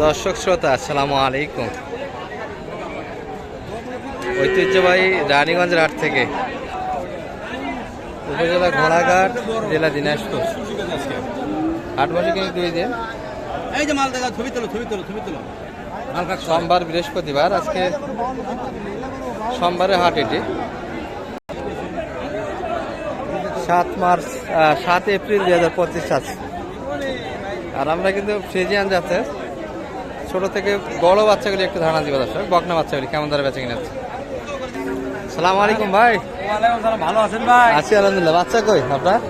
দর্শক শ্রোতা আসসালামু আলাইকুম। ঐতিহ্যবাহী রানীগঞ্জ হাট থেকে উপজেলা ঘোড়াঘাট জেলা দিনাজপুর। আট মাসে কিন্তু দুই দিন? এই যে মাল দেখা ছবি তোলো ছবি তোলো ছবি তোলো। সোমবার বৃহস্পতিবার আজকে সোমবারে হাট এটি। সাত মার্চ সাত এপ্রিল দু হাজার পঁচিশ আর আমরা কিন্তু ফ্রিজিয়ান যাচ্ছে ছোট থেকে বড় বাচ্চাগুলি একটু ধারণা দিব দর্শক। বকনা বাচ্চাগুলি কেমন ধরে বেঁচে কিনা সালাম আলাইকুম ভাই। ভালো আছেন ভাই? আছি আলহামদুলিল্লাহ। বাচ্চা কই আপনার?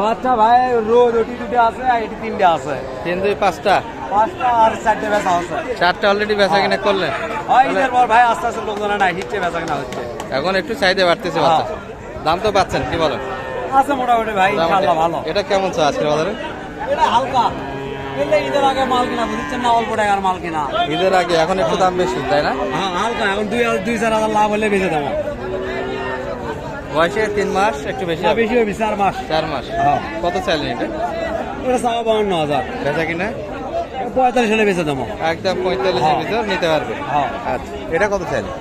বাচ্চা ভাই রোজ ওটি দুটো আছে আর এটি তিনটে আছে। তিন দুই পাঁচটা? পাঁচটা আর চারটে বেচা আছে চারটা অলরেডি বেচা কিনা করলেন? হয় ভাই আস্তে আস্তে লোকজনে নাই হিচ্ছে বেচা কেনা হচ্ছে। এখন একটু চাহিদা বাড়তেছে বাচ্চা। দাম তো পাচ্ছেন কি বলেন? আছে মোটামুটি ভাই ইনশাআল্লাহ ভালো। এটা কেমন চা আজকে বাজারে? এটা হালকা। ঈদের আগে মাল কিনা বুঝছেন না? অল্প টাকার মাল কিনা। ঈদের আগে এখন একটু দাম বেশি তাই না? হ্যাঁ হালকা এখন দুই দুই চার হাজার লাভ হলে বেঁচে দেবো। বয়সে তিন মাস একটু বেশি বেশি হবে চার মাস। চার মাস। হ্যাঁ। কত চাইলেন এটা? এটা চাওয়া বাউন্ন হাজার। বেচা কিনা? পঁয়তাল্লিশ হলে বেঁচে দেবো। একদম পঁয়তাল্লিশের হ্যাঁ। ভিতর নিতে পারবে। হ্যাঁ। আচ্ছা এটা কত চাইলেন?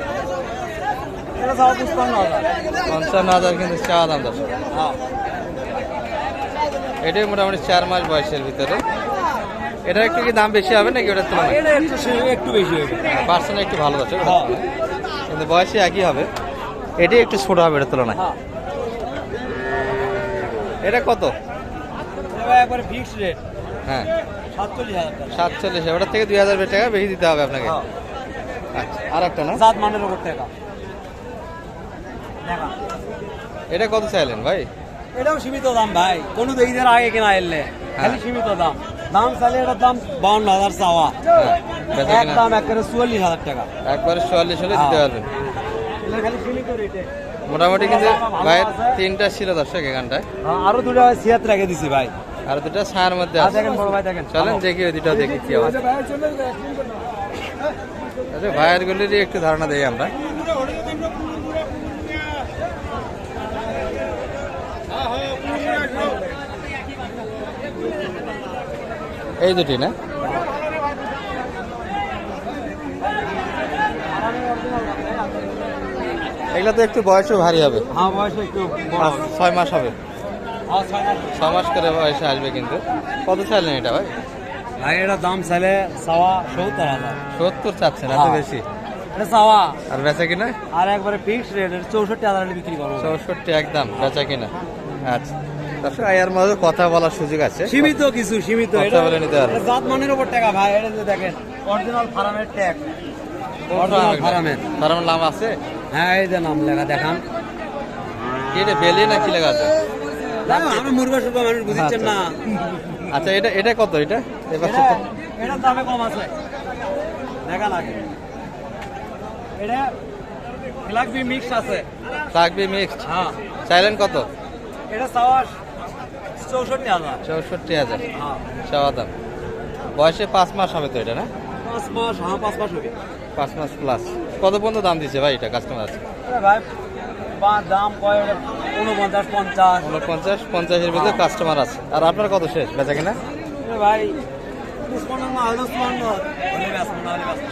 হাজার। পঞ্চান্ন হাজার কিন্তু চাওয়া দাম দশ। হ্যাঁ। এটাই মোটামুটি চার মাস বয়সের ভিতরে। এটা একটু কি দাম বেশি হবে নাকি ওটার তুলনায় এটা একটু একটু বেশি হবে। পার্সেন্ট একটু ভালো আছে হ্যাঁ। কিন্তু বয়সে একই হবে। এটি একটু ছোট হবে এটার তুলনায়। হ্যাঁ। এটা কত? ফিক্সড রেট হ্যাঁ। সাতচল্লিশ হাজার ওটার থেকে দুই হাজার টাকা বেশি দিতে হবে আপনাকে? হ্যাঁ। আচ্ছা আর একটা না? সাত মানের উপর টাকা এটা কত চাইলেন ভাই? এটাও সীমিত দাম ভাই। কোনো তো ঈদের আগে কেনা এলে। খালি সীমিত দাম। দাম চাইলে এটার দাম বাউন্ন হাজার চাওয়া। হ্যাঁ এক দাম একেবারে চুয়াল্লিশ হাজার টাকা। একবারে চুয়াল্লিশ হলে দিতে হ্যাঁ। পারবেন মোটামুটি কিন্তু ভাইয়ের তিনটা ছিল দর্শক এখানটায়। আরও দুটো সিয়াত রেখে দিছি ভাই। আর দুটা ছায়ার মধ্যে আছে। দেখেন ভাই দেখেন। চলেন দেখি ওই দুটাও দেখি কি অবস্থা। আচ্ছা ভাইয়ের গুলিরই একটু ধারণা দেই আমরা। এই দুটি না? এগুলো তো একটু বয়সও ভারী হবে। হ্যাঁ বয়স একটু বড় ছয় মাস হবে। হ্যাঁ, ছয় মাস। করে বয়সে আসবে কিন্তু। কত চাইলেন এটা ভাই? ভাই এটা দাম চাইলে চাওয়া সত্তর হাজার। সত্তর চাচ্ছেন এত হ্যাঁ। বেশি? আর বেচা কিনা? আর একবারে ফিক্সড রেট চৌষট্টি হাজার বিক্রি করব। চৌষট্টি একদম বেচা কিনা। আচ্ছা। মধ্যে কথা বলার সুযোগ আছে। সীমিত কিছু সীমিত। কথা বলে নিতে পারবে। জাত মানের উপর টাকা ভাই এটা যে দেখেন অরিজিনাল ফার্মের ট্যাগ অরিজিনাল ফার্মের। ফার্মের নাম আছে? হ্যাঁ এই যে নাম লেখা দেখান। এটা বেলি না কি লেখা আছে? আমি মুরগা সুরগা মানুষ বুঝছেন না। আচ্ছা এটা এটা কত এটা? এবার এটা দামে কম আছে। দেখা লাগে। এটা ফ্লাগবি মিক্স আছে। থাকবে মিক্সড হ্যাঁ। চাইলেন কত? এটা চাওয়া চৌষট্টি হাজার। চৌষট্টি হাজার। হ্যাঁ। দাম। বয়সে পাঁচ মাস হবে তো এটা না? পাঁচ মাস হ্যাঁ পাঁচ মাস হবে। পাঁচ মাস প্লাস কত পর্যন্ত দাম দিচ্ছে ভাই এটা কাস্টমার আছে? ভাই দাম কয় উনপঞ্চাশ পঞ্চাশ। উনপঞ্চাশ পঞ্চাশের ভিতরে কাস্টমার আছে। আর আপনার কত শেষ? বেচা কিনা? ভাই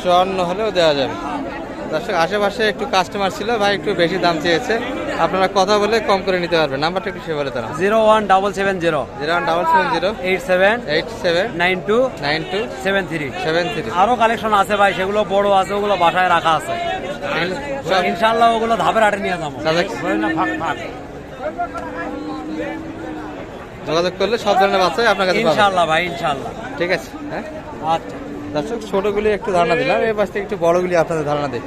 চুয়ান্ন হলেও দেওয়া যাবে। দর্শক আশেপাশে একটু কাস্টমার ছিল ভাই একটু বেশি দাম চেয়েছে। আপনারা কথা বলে কম করে নিতে পারবেন। নাম্বারটা একটু বলে তারা zero one double seven zero. Zero one double seven zero. Eight seven. Eight seven nine two. Nine two. Seven three. Seven three আরও কালেকশন আছে ভাই সেগুলো বড় আছে ওগুলো বাসায় রাখা আছে। ইনশাল্লাহ ওগুলো ধাপের হাটে নিয়ে যাব। যোগাযোগ করলে সব ধরনের বাচ্চাই আপনার কাছে ইনশাল্লাহ ভাই ইনশাল্লাহ ঠিক আছে হ্যাঁ? আচ্ছা। দর্শক ছোটগুলি একটু ধারণা দিলাম এই পাশ থেকে একটু বড়গুলি আপনাদের ধারণা দিই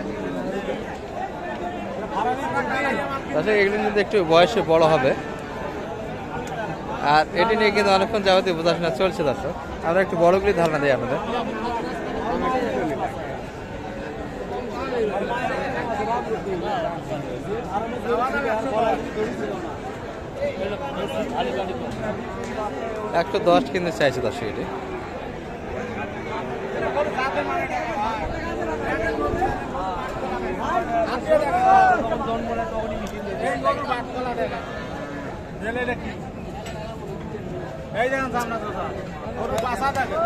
দর্শক এগুলি মধ্যে একটু বয়সে বড় হবে। আর এটি নিয়ে কিন্তু অনেকক্ষণ যাবতীয় বোঝাশোনা চলছে দর্শক। আমরা একটু বড়গুলি ধারণা দিই আপনাদের। একশো দশ কিন্তু চাইছে দর্শক এটি। এই দেখেন সামনে তো ওর বাসা থাকে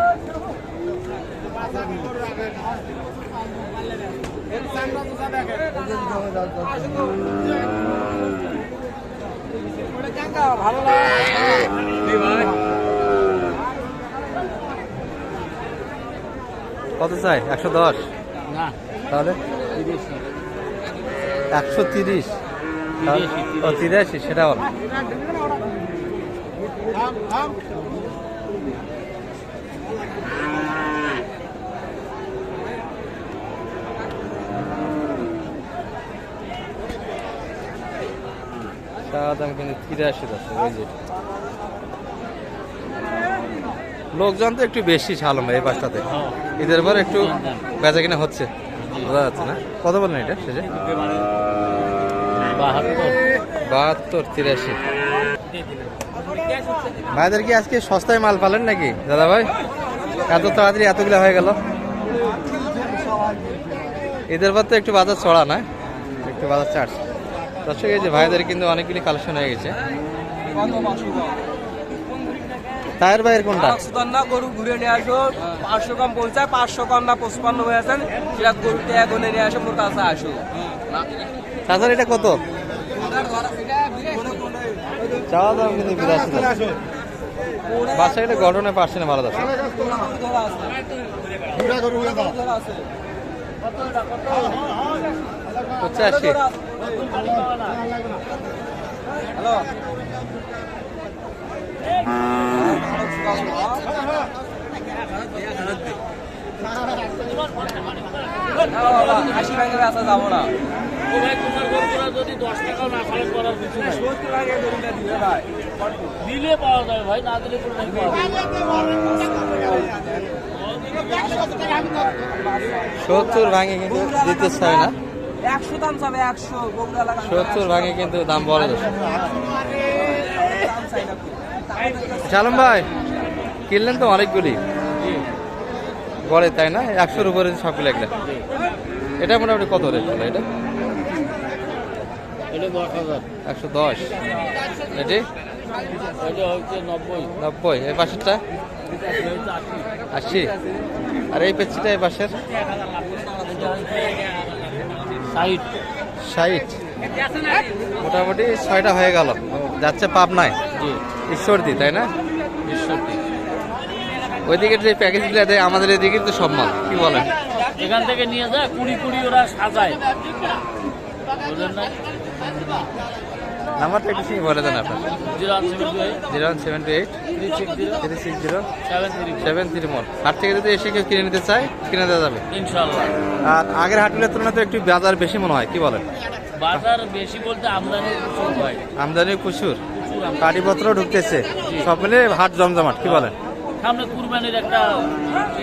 ভালো লাগে কত চাই? একশো দশ? না। তাহলে? একশো তিরিশ। ও, তিরাশি, সেটা বল তিরাশি দশ ওই যে। লোকজন তো একটু বেশি ছালম এই পাশটাতে। ঈদের পর একটু বেচা কিনা হচ্ছে। বোঝা যাচ্ছে না? কত বলেন এটা শেষে? বাহাত্তর। তিরাশি। ভাইদের কি আজকে সস্তায় মাল পালেন নাকি দাদা ভাই এত তাড়াতাড়ি এতগুলো হয়ে গেল। ঈদের পর তো একটু বাজার চড়া না? একটু বাজার চার্জ দর্শক এই যে ভাইদের কিন্তু অনেকগুলি কালেকশন হয়ে গেছে। টায়ার ভাইয়ের কোনটা? না গরু ঘুরে নিয়ে আসো পাঁচশো কম পৌঁছায় পাঁচশো কম না পঁচপান্ন হয়ে আছেন। সেটা গরু ট্যাগ নিয়ে আসো কাছে আসো তাছাড়া এটা কত? চাওয়া দাম কিন্তু বিরাশি বাচ্চা এটা গঠনে পারছে না ভালো দর্শক পঁচাশি। হ্যালো আসা যাব না। দিলে পাওয়া যাবে ভাই না দিলে কোনো সত্তর ভাঙে কিন্তু দিতে চায় না। একশো দাম চাবে একশো সত্তর ভাঙে কিন্তু দাম বলে না শালম ভাই কিনলেন তো অনেকগুলি। গড়ে তাই না? একশোর উপরে সবগুলো একটা এটা মোটামুটি কত রেট এটা? একশো দশ। এটি? নব্বই। নব্বই। এই পাশেরটা? আশি। আশি আর এই পেচ্ছিটা এই পাশের? এটা হচ্ছে ষাট। ষাট। মোটামুটি ছয়টা হয়ে গেল। যাচ্ছে পাবনায়। জি। ঈশ্বরদি তাই না? ওইদিকে যে প্যাকেজগুলো দেয় আমাদের এদিকে তো সব মাল কি বলেন? এখান থেকে নিয়ে যায় কুড়ি কুড়ি ওরা সাজায়। বুঝলেন না? নাম্বারটা একটু বলে দেন আপনার। Zero one seven two eight. One three six zero three six zero. Seven three মোর হাট থেকে যদি এসে কেউ কিনে নিতে চায় কিনে দেওয়া যাবে। আর আগের হাটগুলোর তুলনায় তো একটু বাজার বেশি মনে হয় কি বলেন? বাজার বেশি বলতে আমদানি প্রচুর হয় আমদানি প্রচুর। কাটিপত্র ঢুকতেছে। সব মিলে হাট জমজমাট কি বলেন? সামনে কুরবানির একটা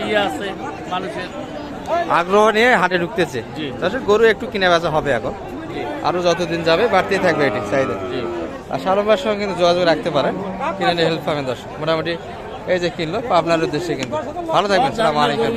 ইয়ে আছে মানুষের আগ্রহ নিয়ে হাটে ঢুকতেছে। গরু একটু কিনে বেচা হবে এখন। আরও যতদিন যাবে বাড়তেই থাকবে এটি চাহিদা। আর সারোবার সঙ্গে কিন্তু যোগাযোগ রাখতে পারেন কিনে নিয়ে হেল্প পাবেন দর্শক। মোটামুটি এই যে কিনলো আপনার উদ্দেশ্যে কিন্তু। ভালো থাকবেন সালাম আলাইকুম।